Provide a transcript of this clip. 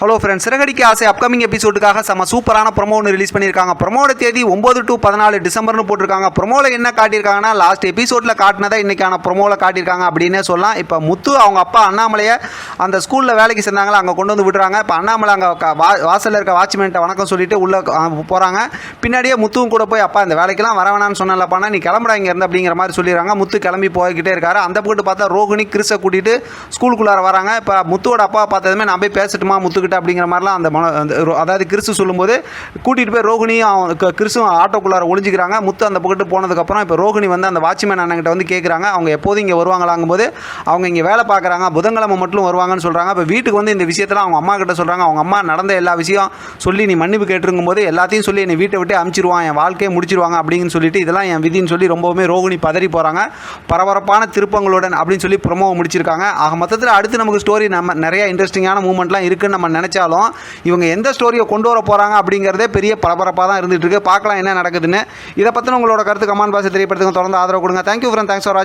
Hello friends சிறகடிக்கு ஆசை upcoming எபிசோடுக்காக செம சூப்பரான ப்ரொமோ ஒன்று ரிலீஸ் பண்ணியிருக்காங்க. ப்ரொமோட தேதி ஒம்பது டு பதினாலு டிசம்பர்னு போட்டிருக்காங்க. ப்ரொமோவில் என்ன காட்டியிருக்காங்கன்னா லாஸ்ட் எபிசோடில் காட்டினதை இன்றைக்கான ப்ரொமோவில் காட்டியிருக்காங்க அப்படின்னே சொல்லலாம். இப்போ முத்து அவங்க அப்பா அண்ணாமலையை அந்த ஸ்கூலில் வேலைக்கு சேர்ந்தாங்களா அங்கே கொண்டு வந்து விடுறாங்க இப்போ அண்ணாமலை அங்கே வா வாசலில் இருக்க வாட்ச்மேன்ட்ட வணக்கம் சொல்லிட்டு உள்ளே போகிறாங்க பின்னாடியே முத்துவும் கூட போய் அப்பா இந்த வேலைக்கெல்லாம் வர வேணாம்னு சொன்னலப்பாண்ணா நீ கிளம்புறா இங்கேருந்து அப்படிங்கிற மாதிரி சொல்லிடுறாங்க. முத்து கிளம்பி போய்கிட்டே இருக்காரு. அந்த போட்டு பார்த்தா ரோகிணி கிறிஸை கூட்டிகிட்டு ஸ்கூலுக்குள்ளார வராங்க. இப்போ முத்துவோட அப்பா பார்த்ததுமே நான் போய் பேசட்டுமா முத்துக்கிட்ட அப்படிங்கிற மாதிரிலாம் அந்த மன அதாவது கிறிஸ்து சொல்லும்போது கூட்டிகிட்டு போய் ரோகிணியும் அவன் க- கிறிஸும் ஆட்டோக்குள்ளார ஒழிஞ்சிக்கிறாங்க முத்து அந்த பக்கத்து போனதுக்கப்புறம் இப்போ ரோகிணி வந்து அந்த வாட்ச்மேன் அண்ணங்கிட்ட வந்து கேட்குறாங்க அவங்க எப்போதும் இங்கே வருவாங்களாங்கும்போது அவங்க இங்கே வேலை பார்க்குறாங்க. புதன்கிழமை மட்டும் வருவாங்கன்னு சொல்கிறாங்க இப்போ வீட்டுக்கு வந்து இந்த விஷயத்தில் அவங்க அம்மா கிட்ட சொல்கிறாங்க அவங்க அம்மா நடந்த எல்லா விஷயம் சொல்லி நீ மன்னிப்பு கேட்டிருக்கும் போது எல்லாத்தையும் சொல்லி என்னை வீட்டை விட்டு அமுச்சிருவான். என் வாழ்க்கையை முடிச்சிருவாங்க அப்படின்னு சொல்லிட்டு இதெல்லாம் என் விதின்னு சொல்லி ரொம்பவுமே ரோகிணி பதறி போகிறாங்க பரபரப்பான திருப்பங்களுடன் அப்படின்னு சொல்லி ப்ரொமோ முடிச்சிருக்காங்க. ஆக மொத்தத்தில் அடுத்து நமக்கு ஸ்டோரி நம்ம நிறைய இன்ட்ரெஸ்டிங்கான மூமெண்ட்லாம் இருக்குன்னு நம்ம நினச்சாலும் இவங்க எந்த ஸ்டோரியை கொண்டு வர போகிறாங்க அப்படிங்கிறதே பெரிய பரபரப்பாக தான் இருந்துகிட்டு இருக்கு. பார்க்கலாம் என்ன நடக்குதுன்னு. இதை பற்றின உங்களோட கருத்து கமான் பாக்ஸ் தெரியப்படுத்துங்க. தொடர்ந்து ஆதரவு கொடுங்க. Thank you friend thanks for